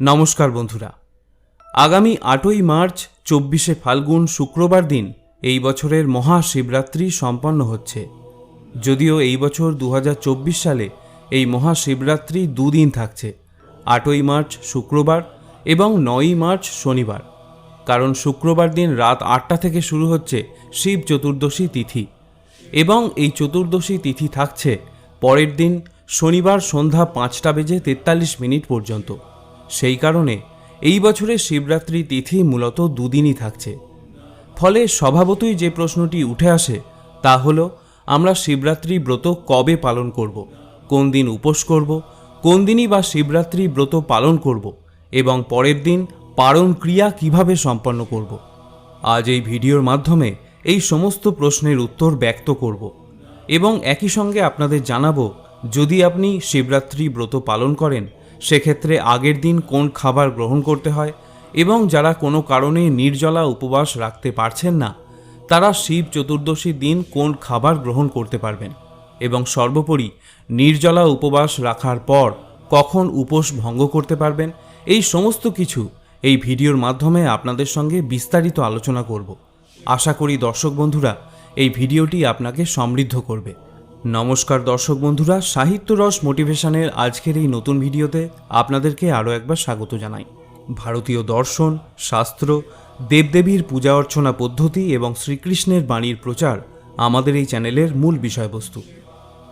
নমস্কার বন্ধুরা। আগামী আটই মার্চ, চব্বিশে ফাল্গুন শুক্রবার দিন এই বছরের মহাশিবরাত্রি সম্পন্ন হচ্ছে। যদিও এই বছর দু হাজার চব্বিশ সালে এই মহাশিবরাত্রি দুদিন থাকছে, আটই মার্চ শুক্রবার এবং নয়ই মার্চ শনিবার। কারণ শুক্রবার দিন রাত আটটা থেকে শুরু হচ্ছে শিব চতুর্দশী তিথি এবং এই চতুর্দশী তিথি থাকছে পরের দিন শনিবার সন্ধ্যা পাঁচটা বেজে তেতাল্লিশ মিনিট পর্যন্ত। সেই কারণে এই বছরের শিবরাত্রি তিথি মূলত দুদিনই থাকছে। ফলে স্বভাবতই যে প্রশ্নটি উঠে আসে তা হলো, আমরা শিবরাত্রি ব্রত কবে পালন করব? কোন দিন উপোস করব? কোন দিনই বা শিবরাত্রি ব্রত পালন করব? এবং পরের দিন পালন ক্রিয়া কীভাবে সম্পন্ন করব? আজ এই ভিডিওর মাধ্যমে এই সমস্ত প্রশ্নের উত্তর ব্যক্ত করব এবং একই সঙ্গে আপনাদের জানাব, যদি আপনি শিবরাত্রি ব্রত পালন করেন সেক্ষেত্রে আগের দিন কোন খাবার গ্রহণ করতে হয় এবং যারা কোনো কারণে নির্জলা উপবাস রাখতে পারছেন না, তারা শিব চতুর্দশীর দিন কোন খাবার গ্রহণ করতে পারবেন এবং সর্বোপরি নির্জলা উপবাস রাখার পর কখন উপোস ভঙ্গ করতে পারবেন, এই সমস্ত কিছু এই ভিডিওর মাধ্যমে আপনাদের সঙ্গে বিস্তারিত আলোচনা করব। আশা করি দর্শক বন্ধুরা এই ভিডিওটি আপনাকে সমৃদ্ধ করবে। নমস্কার দর্শক বন্ধুরা, সাহিত্য রস মোটিভেশনের আজকের এই নতুন ভিডিওতে আপনাদেরকে আরও একবার স্বাগত জানাই। ভারতীয় দর্শন, শাস্ত্র, দেবদেবীর পূজা অর্চনা পদ্ধতি এবং শ্রীকৃষ্ণের বাণীর প্রচার আমাদের এই চ্যানেলের মূল বিষয়বস্তু।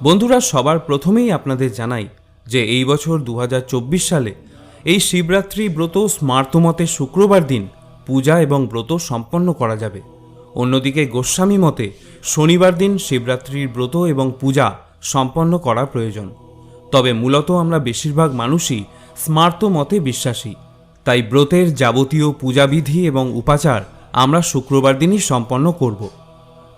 বন্ধুরা, সবার প্রথমেই আপনাদের জানাই যে এই বছর দু হাজার চব্বিশ সালে এই শিবরাত্রি ব্রত স্মার্তমতে শুক্রবার দিন পূজা এবং ব্রত সম্পন্ন করা যাবে। অন্যদিকে গোস্বামী মতে, শনিবার দিন শিবরাত্রির ব্রত এবং পূজা সম্পন্ন করা প্রয়োজন। তবে মূলত আমরা বেশিরভাগ মানুষই স্মার্ত মতে বিশ্বাসী। তাই ব্রতের যাবতীয় পূজাবিধি এবং উপাচার আমরা শুক্রবার দিনই সম্পন্ন করব।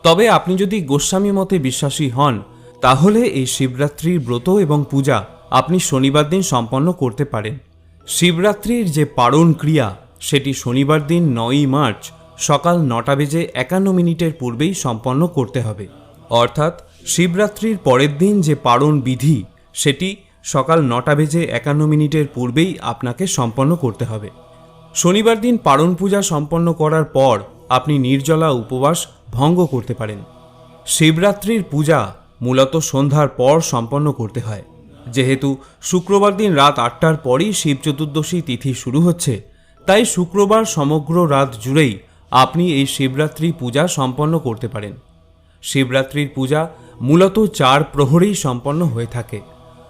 তবে আপনি যদি গোস্বামী মতে বিশ্বাসী হন, তাহলে এই শিবরাত্রির ব্রত এবং পূজা আপনি শনিবার দিন সম্পন্ন করতে পারেন। শিবরাত্রির যে পারণ ক্রিয়া, সেটি শনিবার দিন নয়ই মার্চ সকাল নটা বেজে একান্ন মিনিটের পূর্বেই সম্পন্ন করতে হবে। অর্থাৎ শিবরাত্রির পরের দিন যে পারণ বিধি, সেটি সকাল নটা বেজে একান্ন মিনিটের পূর্বেই আপনাকে সম্পন্ন করতে হবে। শনিবার দিন পারণ পূজা সম্পন্ন করার পর আপনি নির্জলা উপবাস ভঙ্গ করতে পারেন। শিবরাত্রির পূজা মূলত সন্ধ্যার পর সম্পন্ন করতে হয়। যেহেতু শুক্রবার দিন রাত আটটার পরই শিব চতুর্দশী তিথি শুরু হচ্ছে, তাই শুক্রবার সমগ্র রাত জুড়েই আপনি এই শিবরাত্রি পূজা সম্পন্ন করতে পারেন। শিবরাত্রির পূজা মূলত চার প্রহরেই সম্পন্ন হয়ে থাকে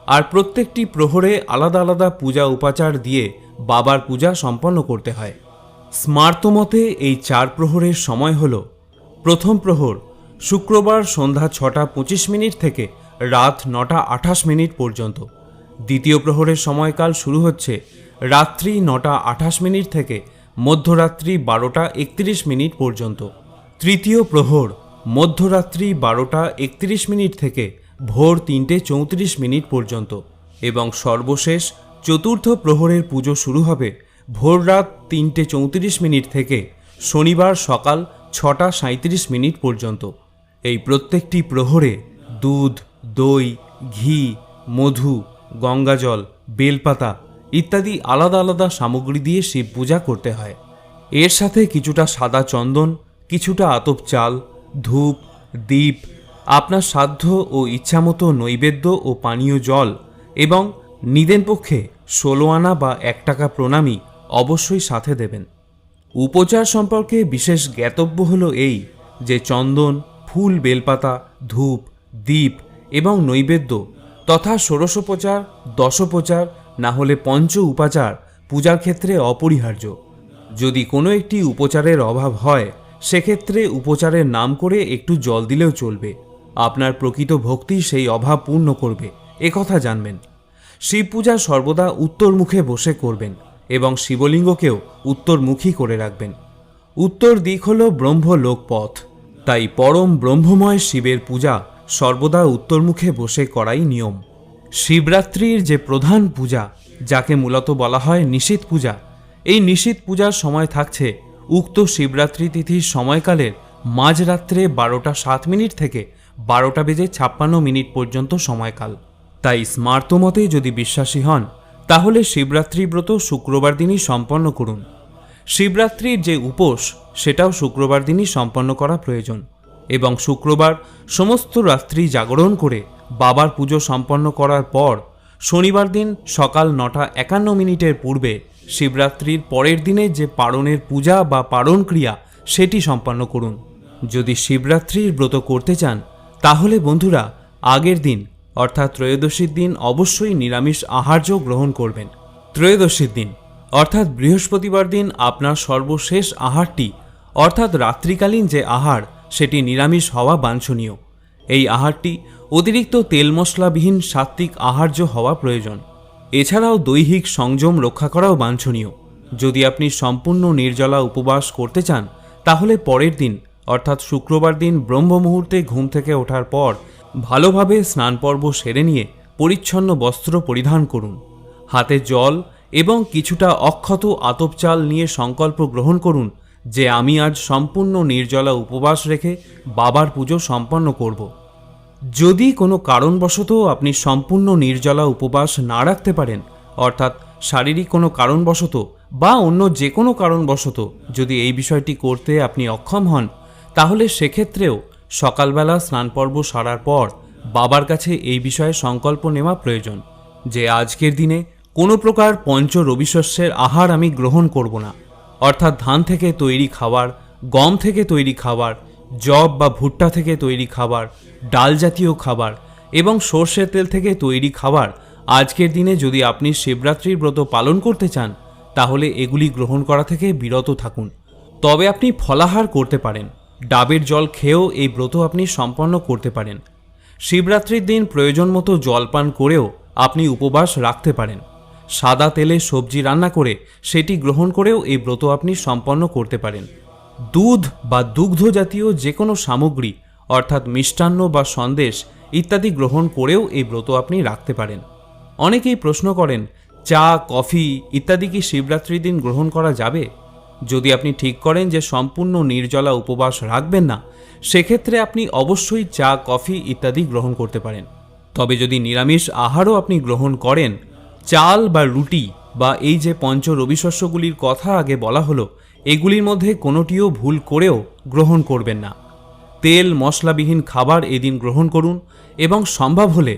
আর প্রত্যেকটি প্রহরে আলাদা আলাদা পূজা উপাচার দিয়ে বাবার পূজা সম্পন্ন করতে হয়। স্মার্তমতে এই চার প্রহরের সময় হল প্রথম প্রহর শুক্রবার সন্ধ্যা ছটা পঁচিশ মিনিট থেকে রাত নটা আঠাশ মিনিট পর্যন্ত। দ্বিতীয় প্রহরের সময়কাল শুরু হচ্ছে রাত্রি নটা আঠাশ মিনিট থেকে মধ্যরাত্রি বারোটা একত্রিশ মিনিট পর্যন্ত। তৃতীয় প্রহর, মধ্যরাত্রি বারোটা একত্রিশ মিনিট থেকে ভোর তিনটে চৌত্রিশ মিনিট পর্যন্ত এবং সর্বশেষ চতুর্থ প্রহরের পুজো শুরু হবে ভোর রাত তিনটে চৌত্রিশ মিনিট থেকে শনিবার সকাল ছটা সাঁত্রিশ মিনিট পর্যন্ত। এই প্রত্যেকটি প্রহরে দুধ, দই, ঘি, মধু, গঙ্গাজল, বেলপাতা ইত্যাদি আলাদা আলাদা সামগ্রী দিয়ে শিব পূজা করতে হয়। এর সাথে কিছুটা সাদা চন্দন, কিছুটা আতপ চাল, ধূপ, দীপ, আপনার সাধ্য ও ইচ্ছামতো নৈবেদ্য ও পানীয় জল এবং নিদেন পক্ষে ষোলো আনা বা এক টাকা প্রণামী অবশ্যই সাথে দেবেন। উপচার সম্পর্কে বিশেষ জ্ঞাতব্য হলো এই যে চন্দন, ফুল, বেলপাতা, ধূপ, দীপ এবং নৈবেদ্য তথা ষোড়শোপচার, দশোপচার না হলে পঞ্চ উপাচার পূজার ক্ষেত্রে অপরিহার্য। যদি কোনো একটি উপচারের অভাব হয়, সেক্ষেত্রে উপচারের নাম করে একটু জল দিলেও চলবে। আপনার প্রকৃত ভক্তি সেই অভাব পূর্ণ করবে একথা জানবেন। শিব পূজা সর্বদা উত্তর মুখে বসে করবেন এবং শিবলিঙ্গকেও উত্তরমুখী করে রাখবেন। উত্তর দিক হল ব্রহ্মলোক পথ তাই পরম ব্রহ্মময় শিবের পূজা সর্বদা উত্তরমুখে বসে করাই নিয়ম। শিবরাত্রির যে প্রধান পূজা যাকে মূলত বলা হয় নিশীত পূজা। এই নিশীত পূজার সময় থাকছে উক্ত শিবরাত্রি তিথির সময়কালের মাঝরাত্রে বারোটা সাত মিনিট থেকে বারোটা বেজে ছাপ্পান্ন মিনিট পর্যন্ত সময়কাল। তাই স্মার্তমতে যদি বিশ্বাসী হন, তাহলে শিবরাত্রি ব্রত শুক্রবার দিনই সম্পন্ন করুন। শিবরাত্রির যে উপোস, সেটাও শুক্রবার দিনই সম্পন্ন করা প্রয়োজন এবং শুক্রবার সমস্ত রাত্রি জাগরণ করে বাবার পুজো সম্পন্ন করার পর শনিবার দিন সকাল নটা একান্ন মিনিটের পূর্বে শিবরাত্রির পরের দিনে যে পারণের পূজা বা পারণ ক্রিয়া, সেটি সম্পন্ন করুন। যদি শিবরাত্রির ব্রত করতে চান, তাহলে বন্ধুরা, আগের দিন, অর্থাৎ ত্রয়োদশীর দিন অবশ্যই নিরামিষ আহার্য গ্রহণ করবেন। ত্রয়োদশীর দিন, অর্থাৎ বৃহস্পতিবার দিন আপনার সর্বশেষ আহারটি, অর্থাৎ রাত্রিকালীন যে আহার, সেটি নিরামিষ হওয়া বাঞ্ছনীয়। এই আহারটি অতিরিক্ত তেল মশলাবিহীন সাত্ত্বিক আহার্য হওয়া প্রয়োজন। এছাড়াও দৈহিক সংযম রক্ষা করাও বাঞ্ছনীয়। যদি আপনি সম্পূর্ণ নির্জলা উপবাস করতে চান, তাহলে পরের দিন, অর্থাৎ শুক্রবার দিন ব্রহ্ম মুহূর্তে ঘুম থেকে ওঠার পর, ভালোভাবে স্নান পর্ব সেরে নিয়ে পরিচ্ছন্ন বস্ত্র পরিধান করুন। হাতে জল এবং কিছুটা অক্ষত আতপ চাল নিয়ে সংকল্প গ্রহণ করুন যে আমি আজ সম্পূর্ণ নির্জলা উপবাস রেখে বাবার পুজো সম্পন্ন করব। যদি কোনো কারণবশত আপনি সম্পূর্ণ নির্জলা উপবাস না রাখতে পারেন, অর্থাৎ শারীরিক কোনো কারণবশত বা অন্য যে কোনো কারণবশত যদি এই বিষয়টি করতে আপনি অক্ষম হন, তাহলে সেক্ষেত্রেও সকালবেলা স্নান পর্ব সারার পর বাবার কাছে এই বিষয়ে সংকল্প নেওয়া প্রয়োজন যে আজকের দিনে কোনো প্রকার পঞ্চ রবিশস্যের আহার আমি গ্রহণ করব না। অর্থাৎ ধান থেকে তৈরি খাবার, গম থেকে তৈরি খাবার জব বা ভুট্টা থেকে তৈরি খাবার ডাল জাতীয় খাবার এবং সর্ষের তেল থেকে তৈরি খাবার আজকের দিনে যদি আপনি শিবরাত্রির ব্রত পালন করতে চান, তাহলে এগুলি গ্রহণ করা থেকে বিরত থাকুন। তবে আপনি ফলাহার করতে পারেন। ডাবের জল খেয়েও এই ব্রত আপনি সম্পন্ন করতে পারেন। শিবরাত্রির দিন প্রয়োজন মতো জলপান করেও আপনি উপবাস রাখতে পারেন। সাদা তেলে সবজি রান্না করে সেটি গ্রহণ করেও এই ব্রত আপনি সম্পন্ন করতে পারেন। দুধ বা দুগ্ধ জাতীয় যে কোনো সামগ্রী অর্থাৎ মিষ্টান্ন বা সন্দেশ ইত্যাদি গ্রহণ করেও এই ব্রত আপনি রাখতে পারেন। অনেকেই প্রশ্ন করেন, চা, কফি ইত্যাদি কি শিবরাত্রির দিন গ্রহণ করা যাবে? যদি আপনি ঠিক করেন যে সম্পূর্ণ নির্জলা উপবাস রাখবেন না, সেক্ষেত্রে আপনি অবশ্যই চা, কফি ইত্যাদি গ্রহণ করতে পারেন। তবে যদি নিরামিষ আহারও আপনি গ্রহণ করেন, চাল বা রুটি বা এই যে পঞ্চ রবিশস্যগুলির কথা আগে বলা হলো, এগুলির মধ্যে কোনোটিও ভুল করেও গ্রহণ করবেন না। তেল মশলাবিহীন খাবার এদিন গ্রহণ করুন এবং সম্ভব হলে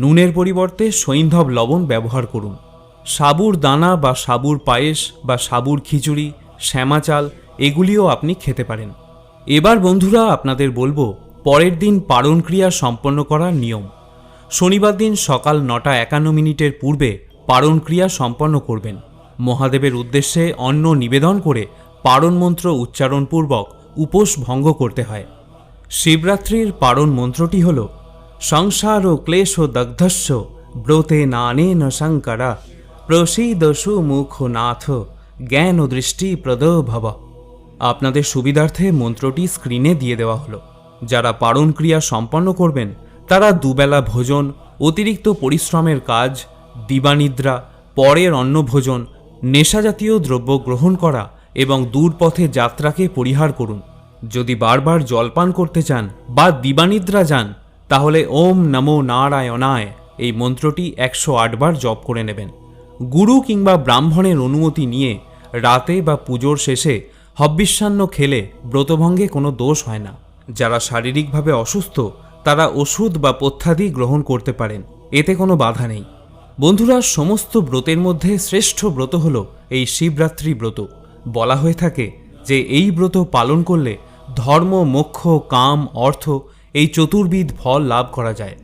নুনের পরিবর্তে সৈন্ধব লবণ ব্যবহার করুন। সাবুর দানা বা সাবুর পায়েস বা সাবুর খিচুড়ি, শ্যামা চাল এগুলিও আপনি খেতে পারেন। এবার বন্ধুরা আপনাদের বলব, পরের দিন পারণ ক্রিয়া সম্পন্ন করার নিয়ম। শনিবার দিন সকাল নটা একান্ন মিনিটের পূর্বে পারণ ক্রিয়া সম্পন্ন করবেন। মহাদেবের উদ্দেশ্যে অন্ন নিবেদন করে পারণ মন্ত্র উচ্চারণপূর্বক উপোস ভঙ্গ করতে হয়। শিবরাত্রির পারণ মন্ত্রটি হল, সংসার ও ক্লেশ ও দগ্ধস্য, ব্রতে নানেন শঙ্করা, প্রসীদসু মুখ নাথ, জ্ঞান ও দৃষ্টি প্রদ ভব। আপনাদের সুবিধার্থে মন্ত্রটি স্ক্রিনে দিয়ে দেওয়া হলো। যারা পারণ ক্রিয়া সম্পন্ন করবেন, তারা দুবেলা ভোজন, অতিরিক্ত পরিশ্রমের কাজ, দিবানিদ্রা, পরের অন্নভোজন, নেশাজাতীয় দ্রব্য গ্রহণ করা এবং দূর পথে যাত্রাকে পরিহার করুন। যদি বারবার জলপান করতে চান বা দিবানিদ্রা যান, তাহলে ওম নমো নারায়ণায় এই মন্ত্রটি একশো আটবার জপ করে নেবেন। গুরু কিংবা ব্রাহ্মণের অনুমতি নিয়ে রাতে বা পুজোর শেষে হব্বিষ্যান্ন খেলে ব্রতভঙ্গে কোনো দোষ হয় না। যারা শারীরিকভাবে অসুস্থ, তারা ওষুধ বা পথ্যাদি গ্রহণ করতে পারেন। এতে কোনো বাধা নেই। বন্ধুরা, সমস্ত ব্রতের মধ্যে শ্রেষ্ঠ ব্রত হল এই শিবরাত্রি ব্রত। বলা হয়ে থাকে যে এই ব্রত পালন করলে ধর্ম, মোক্ষ, কাম, অর্থ এই চতুর্বিধ ফল লাভ করা যায়।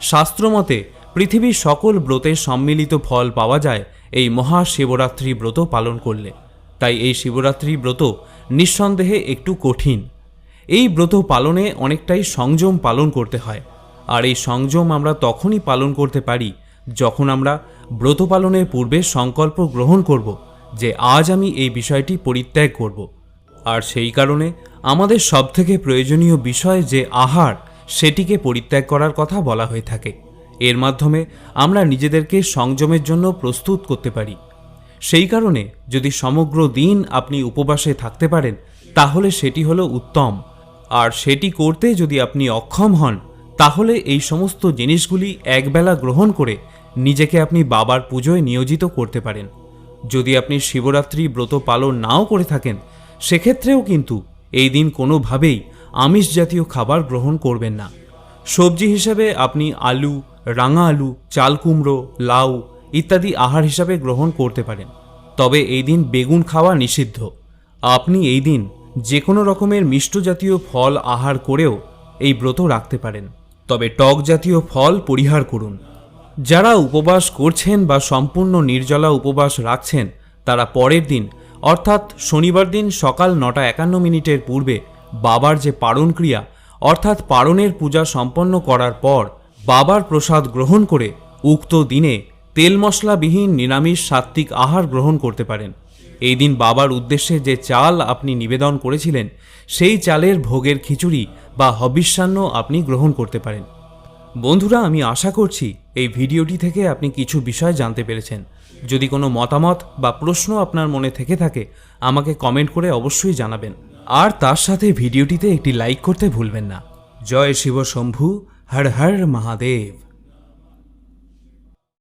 শাস্ত্রমতে পৃথিবীর সকল ব্রতের সম্মিলিত ফল পাওয়া যায় এই মহাশিবরাত্রি ব্রত পালন করলে। তাই এই শিবরাত্রি ব্রত নিঃসন্দেহে একটু কঠিন। এই ব্রত পালনে অনেকটাই সংযম পালন করতে হয়। আর এই সংযম আমরা তখনই পালন করতে পারি যখন আমরা ব্রত পালনের পূর্বে সংকল্প গ্রহণ করব যে আজ আমি এই বিষয়টি পরিত্যাগ করব। আর সেই কারণে আমাদের সবথেকে প্রয়োজনীয় বিষয় যে আহার, সেটিকে পরিত্যাগ করার কথা বলা হয়ে থাকে। এর মাধ্যমে আমরা নিজেদেরকে সংযমের জন্য প্রস্তুত করতে পারি। সেই কারণে যদি সমগ্র দিন আপনি উপবাসে থাকতে পারেন, তাহলে সেটি হলো উত্তম। আর সেটি করতে যদি আপনি অক্ষম হন, তাহলে এই সমস্ত জিনিসগুলি একবেলা গ্রহণ করে নিজেকে আপনি বাবার পুজোয় নিয়োজিত করতে পারেন। যদি আপনি শিবরাত্রি ব্রত পালন নাও করে থাকেন সেক্ষেত্রেও কিন্তু এই দিন কোনোভাবেই আমিষ জাতীয় খাবার গ্রহণ করবেন না। সবজি হিসাবে আপনি আলু, রাঙা আলু, চাল কুমড়ো, লাউ ইত্যাদি আহার হিসাবে গ্রহণ করতে পারেন। তবে এই দিন বেগুন খাওয়া নিষিদ্ধ। আপনি এই দিন যে কোনো রকমের মিষ্ট জাতীয় ফল আহার করেও এই ব্রত রাখতে পারেন। তবে টক জাতীয় ফল পরিহার করুন। যারা উপবাস করছেন বা সম্পূর্ণ নির্জলা উপবাস রাখছেন, তারা পরের দিন অর্থাৎ শনিবার দিন সকাল নটা একান্ন মিনিটের পূর্বে বাবার যে পারণ ক্রিয়া, অর্থাৎ পারণের পূজা সম্পন্ন করার পর বাবার প্রসাদ গ্রহণ করে উক্ত দিনে তেল মশলাবিহীন নিরামিষ সাত্ত্বিক আহার গ্রহণ করতে পারেন। এই দিন বাবার উদ্দেশ্যে যে চাল আপনি নিবেদন করেছিলেন, সেই চালের ভোগের খিচুড়ি বা হবিষ্যান্ন আপনি গ্রহণ করতে পারেন। বন্ধুরা, আমি আশা করছি এই ভিডিওটি থেকে আপনি কিছু বিষয় জানতে পেরেছেন। যদি কোনো মতামত বা প্রশ্ন আপনার মনে থেকে থাকে, আমাকে কমেন্ট করে অবশ্যই জানাবেন। আর তার সাথে ভিডিওটিতে একটি লাইক করতে ভুলবেন না। জয় শিব শম্ভু, হর হর মহাদেব।